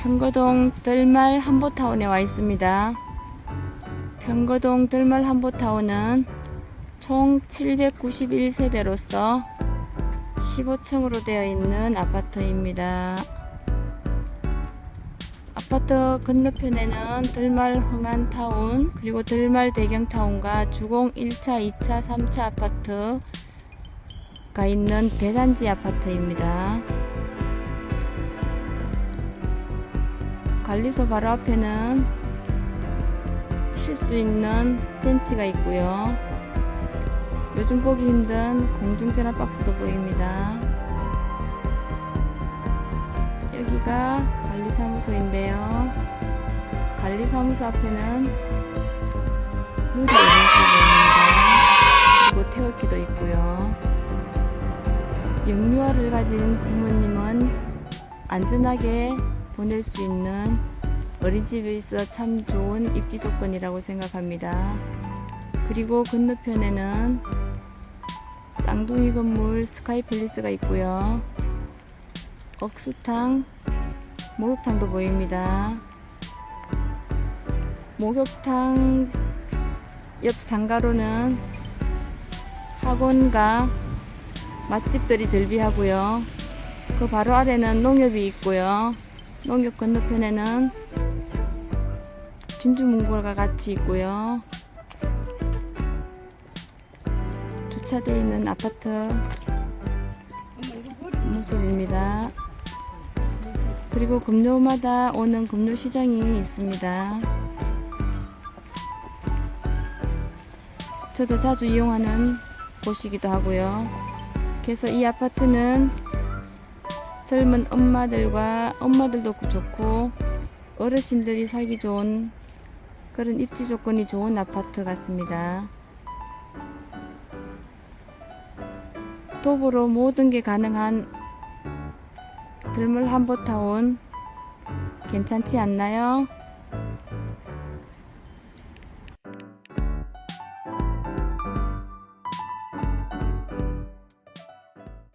평거동 들말 한보타운에 와 있습니다. 평거동 들말 한보타운은 총 791세대로서 15층으로 되어 있는 아파트입니다. 아파트 건너편에는 들말 흥안타운 그리고 들말 대경타운과 주공 1차, 2차, 3차 아파트가 있는 배단지 아파트입니다. 관리소 바로 앞에는 쉴 수 있는 벤치가 있고요. 요즘 보기 힘든 공중전화 박스도 보입니다. 여기가 관리사무소인데요. 관리사무소 앞에는 누리 에너지 보입니다. 그리고 태극기도 있고요. 영유아를 가진 부모님은 안전하게 보낼 수 있는 어린이집에 있어 참 좋은 입지 조건이라고 생각합니다. 그리고 건너편에는 쌍둥이 건물 스카이팰리스가 있고요. 억수탕, 목욕탕도 보입니다. 목욕탕 옆 상가로는 학원과 맛집들이 즐비하고요. 그 바로 아래는 농협이 있고요. 농협 건너편에는 진주문고가 같이 있고요. 주차되어 있는 아파트 모습입니다. 그리고 금요마다 오는 금요 시장이 있습니다. 저도 자주 이용하는 곳이기도 하고요. 그래서 이 아파트는 젊은 엄마들과 엄마들도 좋고 어르신들이 살기 좋은 그런 입지 조건이 좋은 아파트 같습니다. 도보로 모든 게 가능한 들물 한보타운 괜찮지 않나요?